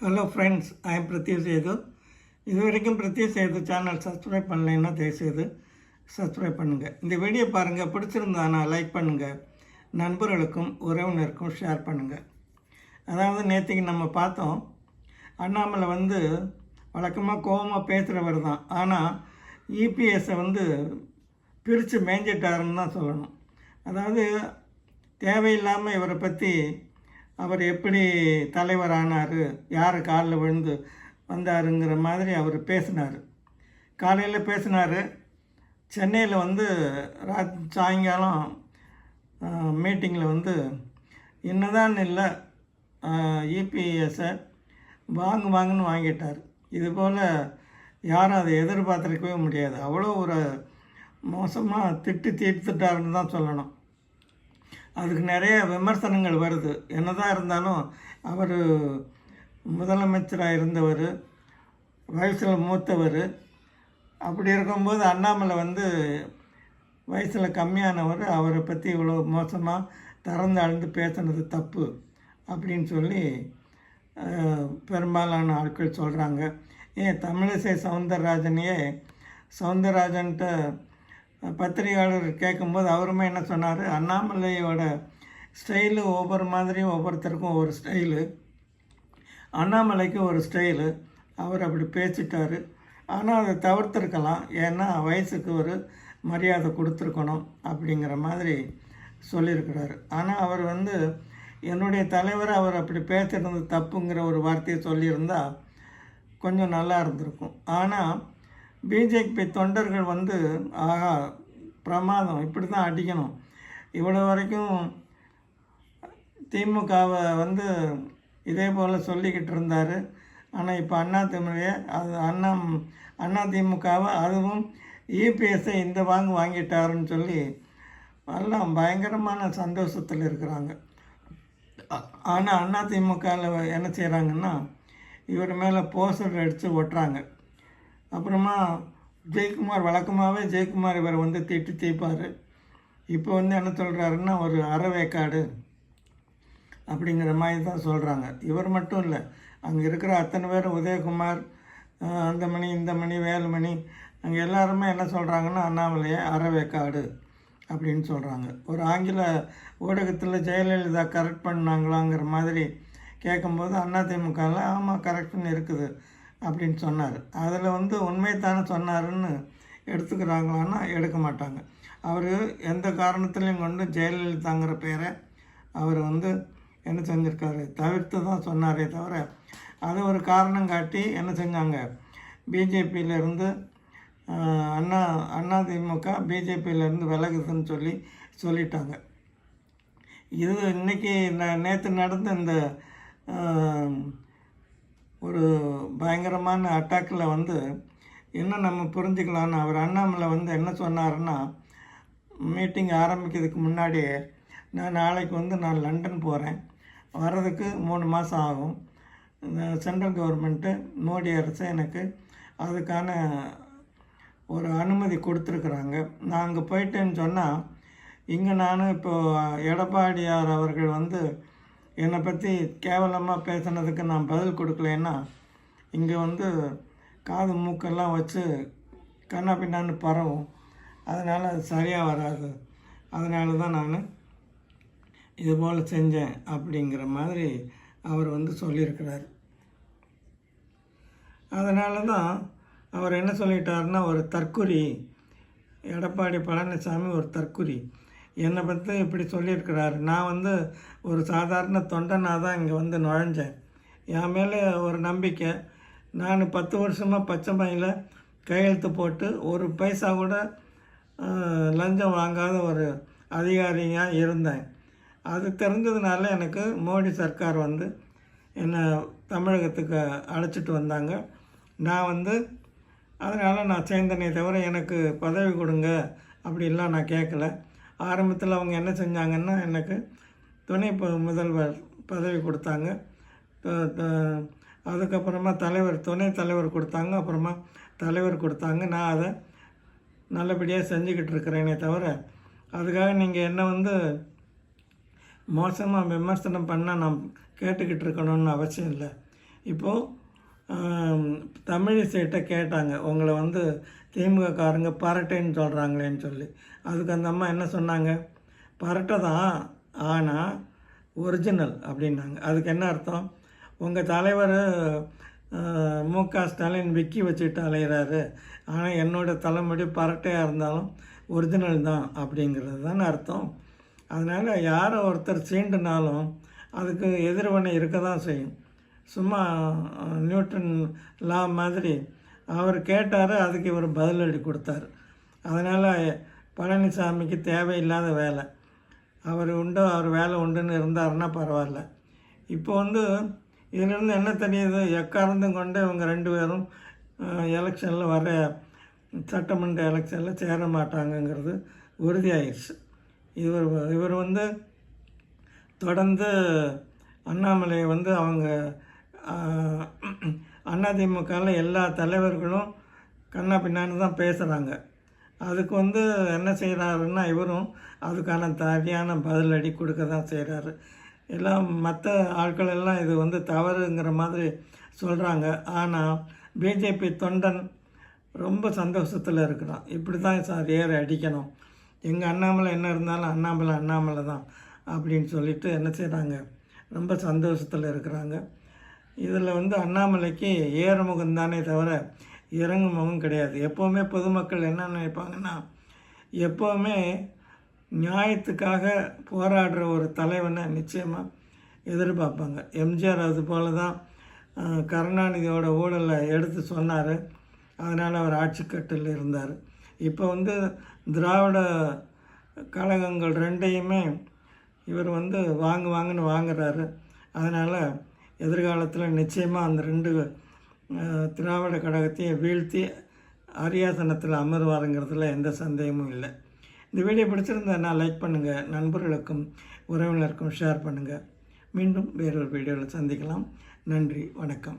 Hello friends I am Prathyu Sethu இது வரைக்கும் Prathyu Setu channel subscribe பண்ணலைன்னா தயவுசெய்து சப்ஸ்கிரைப் பண்ணுங்கள் இந்த வீடியோ பாருங்கள் பிடிச்சிருந்தானா லைக் பண்ணுங்கள் நண்பர்களுக்கும் உறவினருக்கும் ஷேர் பண்ணுங்கள் அதாவது நேற்றுக்கு நம்ம பார்த்தோம் அண்ணாமலை வந்து வழக்கமாக கோபமாக பேசுகிறவர் தான். ஆனால் இபிஎஸை வந்து பிரித்து மேய்ஞ்சிட்டாருன்னு தான் சொல்லணும். அதாவது தேவையில்லாமல் இவரை பற்றி அவர் எப்படி தலைவரானார் யார் காலில் விழுந்து வந்தாருங்கிற மாதிரி அவர் பேசினார். காலையில் பேசினார் சென்னையில் வந்து ராத் சாயங்காலம் மீட்டிங்கில் வந்து என்னதான் இல்லை இபிஎஸ்ஸை வாங்கு வாங்குன்னு வாங்கிட்டார். இதுபோல் யாரும் அதை எதிர்பார்த்துருக்கவே முடியாது. அவ்வளோ ஒரு மோசமாக திட்டி தீர்த்துட்டாருன்னு தான் சொல்லணும். அதுக்கு நிறைய விமர்சனங்கள் வருது. என்னதான் இருந்தாலும் அவர் முதலமைச்சராக இருந்தவர் வயசில் மூத்தவர். அப்படி இருக்கும்போது அண்ணாமலை வந்து வயசில் கம்மியானவர். அவரை பற்றி இவ்வளோ மோசமாக திறந்து அழுந்து பேசுனது தப்பு அப்படின்னு சொல்லி பெரும்பாலான ஆட்கள் சொல்கிறாங்க ஏன் தமிழிசை சவுந்தரராஜனையே சவுந்தரராஜன்ட்ட பத்திரிகையாளர் கேட்கும்போது அவருமே என்ன சொன்னார்? அண்ணாமலையோட ஸ்டைலு ஒவ்வொரு மாதிரியும் ஒவ்வொருத்தருக்கும் ஒவ்வொரு ஸ்டைலு அண்ணாமலைக்கு ஒரு ஸ்டைலு அவர் அப்படி பேசிட்டார். ஆனால் அதை தவிர்த்துருக்கலாம். ஏன்னா வயசுக்கு ஒரு மரியாதை கொடுத்துருக்கணும் அப்படிங்கிற மாதிரி சொல்லியிருக்கிறார். ஆனால் அவர் வந்து என்னுடைய தலைவர் அவர் அப்படி பேசுறது தப்புங்கிற ஒரு வார்த்தையை சொல்லியிருந்தால் கொஞ்சம் நல்லா இருந்திருக்கும். ஆனால் பிஜேபி தொண்டர்கள் வந்து ஆகா பிரமாதம் இப்படி தான் அடிக்கணும். இவ்வளோ வரைக்கும் திமுகவை வந்து இதே போல் சொல்லிக்கிட்டு இருந்தார். ஆனால் இப்போ அண்ணா திமுக அது அண்ணா அண்ணா திமுகவை அதுவும் இபிஎஸ்ஐ இந்த வாங்கு வாங்கிட்டாருன்னு சொல்லி எல்லாம் பயங்கரமான சந்தோஷத்தில் இருக்கிறாங்க. ஆனால் அண்ணா திமுகவில் என்ன செய்கிறாங்கன்னா இவர் மேலே போஸ்டர் அடித்து ஒட்டுறாங்க. அப்புறமா ஜெயக்குமார் வழக்கமாகவே ஜெயக்குமார் இவர் வந்து திட்டி தேய்ப்பார். இப்போ வந்து என்ன சொல்கிறாருன்னா ஒரு அறவேக்காடு அப்படிங்கிற மாதிரி தான் சொல்கிறாங்க இவர் மட்டும் இல்லை அங்கே இருக்கிற அத்தனை பேரும் உதயகுமார் அந்தமணி அந்த மணி இந்த மணி வேலுமணி அங்கே எல்லாருமே என்ன சொல்கிறாங்கன்னா அண்ணாமலையை அறவேக்காடு அப்படின்னு சொல்கிறாங்க ஒரு ஆங்கில ஊடகத்தில் ஜெயலலிதா கரெக்ட் பண்ணாங்களாங்கிற மாதிரி கேட்கும்போது அதிமுகவில் ஆமாம் கரெக்ஷன் இருக்குது. அப்படின்னு சொன்னார். அதில் வந்து உண்மைத்தானே சொன்னாருன்னு எடுத்துக்கிறாங்களான்னா எடுக்க மாட்டாங்க. அவர் எந்த காரணத்துலையும் கொண்டு ஜெயலலிதாங்கிற பேரை அவர் வந்து என்ன செஞ்சுருக்காரு? தவிர்த்து தான் சொன்னாரே தவிர அது ஒரு காரணம் காட்டி என்ன செஞ்சாங்க? பிஜேபியிலேருந்து அண்ணா அண்ணா திமுக பிஜேபியிலேருந்து விலகுதுன்னு சொல்லி சொல்லிட்டாங்க. இது இன்றைக்கி ந நேற்று நடந்த இந்த ஒரு பயங்கரமான அட்டாக்கில் வந்து என்ன நம்ம புரிஞ்சுக்கலான்னு அவர் அண்ணாமலை வந்து என்ன சொன்னாருன்னா மீட்டிங் ஆரம்பிக்கிறதுக்கு முன்னாடியே நான் நாளைக்கு வந்து நான் லண்டன் போகிறேன் வர்றதுக்கு மூணு மாதம் ஆகும். சென்ட்ரல் கவர்மெண்ட்டு மோடி அரசு எனக்கு அதுக்கான ஒரு அனுமதி கொடுத்துருக்குறாங்க. நான் அங்கே போயிட்டேன்னு சொன்னால் இங்கே நான் இப்போது எடப்பாடியார் அவர்கள் வந்து என்னை பற்றி கேவலமாக பேசுனதுக்கு நான் பதில் கொடுக்கலன்னா இங்கே வந்து காது மூக்கெல்லாம் வச்சு கண்ணா பின்னான்னு பரவும். அதனால் அது சரியாக வராது. அதனால தான் நான் இது போல் செஞ்சேன் அப்படிங்கிற மாதிரி அவர் வந்து சொல்லியிருக்கிறார். அதனால தான் அவர் என்ன சொல்லிட்டாருன்னா ஒரு தற்குறி எடப்பாடி பழனிசாமி ஒரு தற்குறி. என்னை பற்றி இப்படி சொல்லியிருக்கிறாரு. நான் வந்து ஒரு சாதாரண தொண்டனாக தான் இங்கே வந்து நுழைஞ்சேன். என் மேலே ஒரு நம்பிக்கை. நான் பத்து வருஷமாக பச்சை மயில கையெழுத்து போட்டு ஒரு பைசா கூட லஞ்சம் வாங்காத ஒரு அதிகாரியாக இருந்தேன். அது தெரிஞ்சதுனால எனக்கு மோடி சர்க்கார் வந்து என்னை தமிழகத்துக்கு அழைச்சிட்டு வந்தாங்க. நான் வந்து அதனால் நான் சேர்ந்தனே தவிர எனக்கு பதவி கொடுங்க அப்படிலாம் நான் கேட்கல ஆரம்பத்தில் அவங்க என்ன செஞ்சாங்கன்னா எனக்கு துணை முதல்வர் பதவி கொடுத்தாங்க. அதுக்கப்புறமா தலைவர் துணை தலைவர் கொடுத்தாங்க. அப்புறமா தலைவர் கொடுத்தாங்க. நான் அதை நல்லபடியாக செஞ்சுக்கிட்டு இருக்கிறேனே தவிர அதுக்காக நீங்கள் என்ன வந்து மோசமாக விமர்சனம் பண்ணால் நான் கேட்டுக்கிட்டு இருக்கணும்னு அவசியம் இல்லை. இப்போது தமிழிசைட்ட கேட்டாங்க. உங்களை வந்து திமுககாரங்க பரட்டேன்னு சொல்கிறாங்களேன்னு சொல்லி. அதுக்கு அந்த அம்மா என்ன சொன்னாங்க? பரட்டை தான் ஆனால் ஒரிஜினல் அப்படின்னாங்க. அதுக்கு என்ன அர்த்தம்? உங்கள் தலைவர் மு க. ஸ்டாலின் விக்கி வச்சுட்டு அலைகிறாரு ஆனால் என்னோட தலைமுடி பரட்டையாக இருந்தாலும் ஒரிஜினல் தான் அப்படிங்கிறது தானே அர்த்தம். அதனால் யாரோ ஒருத்தர் சீண்டுனாலும் அதுக்கு எதிர்வினை இருக்க தான் செய்யும். சும்மா நியூட்டன் லா மாதிரி அவர் கேட்டார் அதுக்கு இவர் பதிலடி கொடுத்தாரு. அதனால் பழனிசாமிக்கு தேவையில்லாத வேலை. அவர் உண்டு அவர் வேலை உண்டுன்னு இருந்தாருன்னா பரவாயில்ல. இப்போ வந்து இதிலிருந்து என்ன தெரியுது? எக்காரந்தும் கொண்டு இவங்க ரெண்டு பேரும் எலெக்ஷனில் வர சட்டமன்ற எலெக்ஷனில் சேர மாட்டாங்கங்கிறது உறுதியாயிடுச்சு இவர் இவர் வந்து தொடர்ந்து அண்ணாமலை வந்து அவங்க அதிமுகவில் எல்லா தலைவர்களும் கண்ணா பின்னான்னு தான் பேசுகிறாங்க அதுக்கு வந்து என்ன செய்கிறாருன்னா இவரும் அதுக்கான தேவையான பதிலடி கொடுக்க தான் செய்கிறாரு எல்லாம் மற்ற ஆட்கள் எல்லாம் இது வந்து தவறுங்கிற மாதிரி சொல்கிறாங்க ஆனால் பிஜேபி தொண்டன் ரொம்ப சந்தோஷத்தில் இருக்கிறான். இப்படி தான் சார் ஏற அடிக்கணும். எங்கள் அண்ணாமலை என்ன இருந்தாலும் அண்ணாமலை அண்ணாமலை தான் அப்படின்னு சொல்லிட்டு என்ன செய்கிறாங்க ரொம்ப சந்தோஷத்தில் இருக்கிறாங்க. இதில் வந்து அண்ணாமலைக்கு ஏறுமுகம் தானே தவிர இறங்கு முகம் கிடையாது. எப்போவுமே பொதுமக்கள் என்ன நினைப்பாங்கன்னா எப்போவுமே நியாயத்துக்காக போராடுற ஒரு தலைவனை நிச்சயமாக எதிர்பார்ப்பாங்க. எம்ஜிஆர் அது போல தான் கருணாநிதியோட ஊழலை எடுத்து சொன்னார். அதனால் அவர் ஆட்சி கட்டில் இருந்தார். இப்போ வந்து திராவிட கழகங்கள் ரெண்டையுமே இவர் வந்து வாங்கு வாங்குன்னு வாங்குறாரு. அதனால் எதிர்காலத்தில் நிச்சயமாக அந்த ரெண்டு திராவிட கழகத்தையே வீழ்த்தி அரியாசனத்தில் அமர்வாருங்கிறதுல எந்த சந்தேகமும் இல்லை. இந்த வீடியோ பிடிச்சிருந்தா லைக் பண்ணுங்கள் நண்பர்களுக்கும் உறவினருக்கும் ஷேர் பண்ணுங்கள் மீண்டும் வேறொரு வீடியோவில் சந்திக்கலாம். நன்றி வணக்கம்.